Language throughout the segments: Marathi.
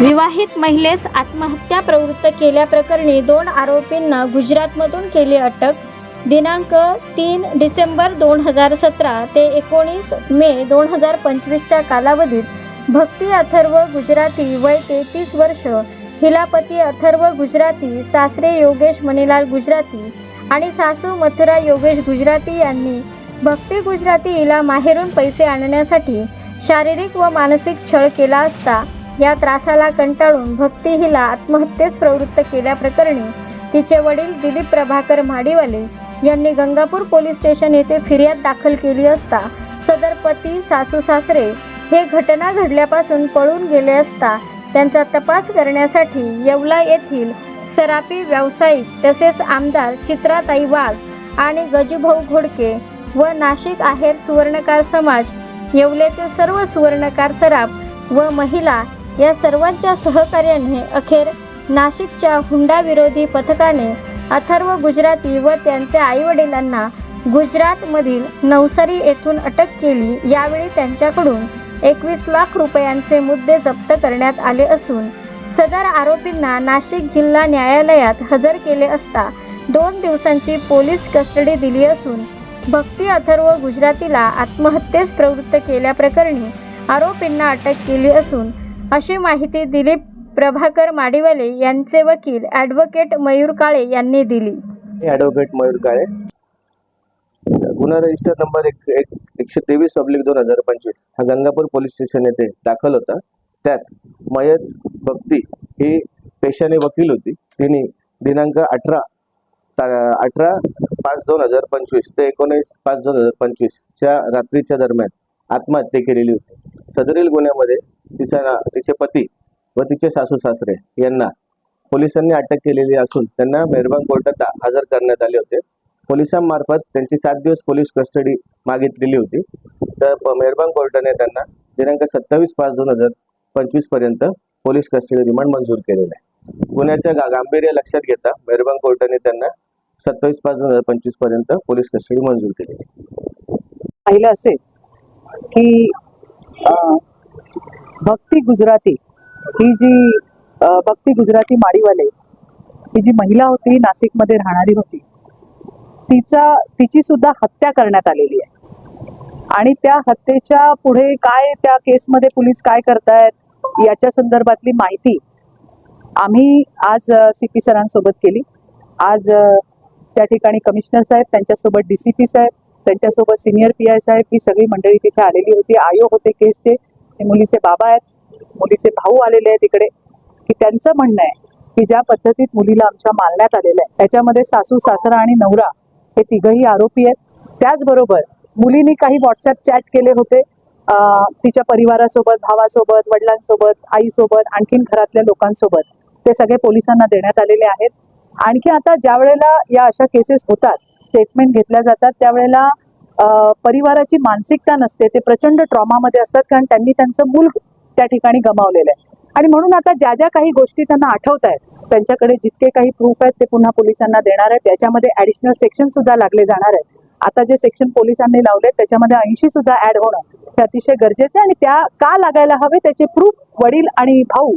विवाहित महिलेस आत्महत्या प्रवृत्त केल्याप्रकरणी दोन आरोपींना गुजरातमधून केली अटक. दिनांक तीन डिसेंबर दोन हजार सतरा ते एकोणीस मे दोन हजार पंचवीसच्या कालावधीत भक्ती अथर्व गुजराती वय तेहतीस वर्ष हिलापती अथर्व गुजराती सासरे योगेश मणिलाल गुजराती आणि सासू मथुरा योगेश गुजराती यांनी भक्ती गुजराती हिला माहेरून पैसे आणण्यासाठी शारीरिक व मानसिक छळ केला असता या त्रासाला कंटाळून भक्ती हिला आत्महत्येस प्रवृत्त केल्याप्रकरणी तिचे वडील दिलीप प्रभाकर माडीवाले यांनी गंगापूर पोलीस स्टेशन येथे फिर्याद दाखल केली असता सदर पती सासू सासरे हे घटना घडल्यापासून पळून गेले असता त्यांचा तपास करण्यासाठी येवला येथील सराफी व्यावसायिक तसेच आमदार चित्राताई वाघ आणि गजूभाऊ घोडके व नाशिक आहेर सुवर्णकार समाज येवलेचे सर्व सुवर्णकार सराफ व महिला या सर्वांच्या सहकार्याने अखेर नाशिकच्या हुंडा विरोधी पथकाने अथर्व गुजराती व त्यांच्या आईवडिलांना गुजरातमधील नवसारी येथून अटक केली. यावेळी त्यांच्याकडून एकवीस लाख रुपयांचे मुद्दे जप्त करण्यात आले असून सदर आरोपींना नाशिक जिल्हा न्यायालयात हजर केले असता दोन दिवसांची पोलीस कस्टडी दिली असून भक्ती अथर्व गुजरातीला आत्महत्येस प्रवृत्त केल्याप्रकरणी आरोपींना अटक केली असून अशी माहिती दिलीप प्रभाकर माडीवाले यांचे वकील ॲडव्होकेट मयूर काळे यांनी दिली. मी ॲडव्होकेट मयूर काळे. गुन्हा रजिस्टर नंबर एक एक एकशे तेवीस अब्लिक दोन हजार पंचवीस हा गंगापूर पोलीस स्टेशन येथे दाखल होता. त्यात मयत भक्ती ही पेशाने वकील होती. तिने दिनांक अठरा अठरा पाच दोन हजार पंचवीस ते एकोणीस पाच दोन हजार पंचवीसच्या रात्रीच्या दरम्यान आत्महत्या केलेली होती. सदरील गुन्ह्यामध्ये तिचा तिचे पती व तिचे सासू सासरे यांना पोलिसांनी अटक केलेली असून त्यांना मेहरबान कोर्टात हजर करण्यात आले होते. पोलिसांमार्फत त्यांची सात दिवस पोलीस कस्टडी मागितलेली होती. तर प- मेहरबान कोर्टाने त्यांना दिनांक सत्तावीस पाच दोन हजार पंचवीसपर्यंत पोलीस कस्टडी रिमांड मंजूर केलेला आहे. पुण्याच्या गांभीर्य लक्षात घेता मेहरबान कोर्टाने त्यांना सत्तावीस पाच दोन हजार पंचवीसपर्यंत पोलीस कस्टडी मंजूर केलेली पाहिलं असेल की भक्ती गुजराती. ही जी भक्ती गुजराती माडीवाले ही जी महिला होती नाशिकमध्ये राहणारी होती तिचा तिची सुद्धा हत्या करण्यात आलेली आहे. आणि त्या हत्येच्या पुढे काय त्या केसमध्ये पोलीस काय करतायत याच्या संदर्भातली माहिती आम्ही आज सी पी सरांसोबत केली. आज त्या ठिकाणी कमिशनर साहेब त्यांच्यासोबत डी सी पी साहेब त्यांच्यासोबत सिनियर पी आय साहेब ही सगळी मंडळी तिथे आलेली होती. आयो होते केसचे. ते मुलीचे बाबा आहेत मुलीचे भाऊ आलेले आहेत इकडे की त्यांचं म्हणणं आहे की ज्या पद्धतीत मुलीला आमच्या मारण्यात आलेलं आहे त्याच्यामध्ये सासू सासरा आणि नवरा हे तिघही आरोपी आहेत. त्याचबरोबर मुलीने काही व्हॉट्सअप चॅट केले होते तिच्या परिवारासोबत भावासोबत वडिलांसोबत आईसोबत आणखीन घरातल्या लोकांसोबत ते सगळे पोलिसांना देण्यात आलेले आहेत. आणखी आता ज्या वेळेला या अशा केसेस होतात स्टेटमेंट घेतल्या जातात त्यावेळेला परिवाराची मानसिकता नसते ते प्रचंड ट्रॉमामध्ये असतात कारण त्यांनी त्यांचं मूल त्या ठिकाणी गमावलेलं आहे. आणि म्हणून आता ज्या ज्या काही गोष्टी त्यांना आठवत आहेत त्यांच्याकडे जितके काही प्रूफ आहेत ते पुन्हा पोलिसांना देणार आहेत. त्याच्यामध्ये ऍडिशनल सेक्शन सुद्धा लागले जाणार आहेत. आता जे सेक्शन पोलिसांनी लावले त्याच्यामध्ये ऐंशी सुद्धा ऍड होणं हे अतिशय गरजेचं आहे आणि त्या का लागायला हवे त्याचे प्रूफ वडील आणि भाऊ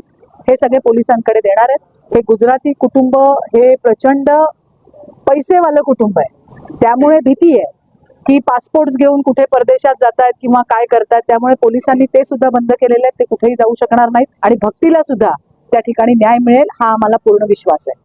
हे सगळे पोलिसांकडे देणार आहेत. हे गुजराती कुटुंब हे प्रचंड पैसेवालं कुटुंब आहे. त्यामुळे भीती आहे. की पासपोर्ट घेऊन कुठे परदेशात जातायत किंवा काय करतात त्यामुळे पोलिसांनी ते सुद्धा बंद केलेले आहेत ते कुठेही जाऊ शकणार नाहीत. आणि भक्तीला सुद्धा त्या ठिकाणी न्याय मिळेल हा आम्हाला पूर्ण विश्वास आहे.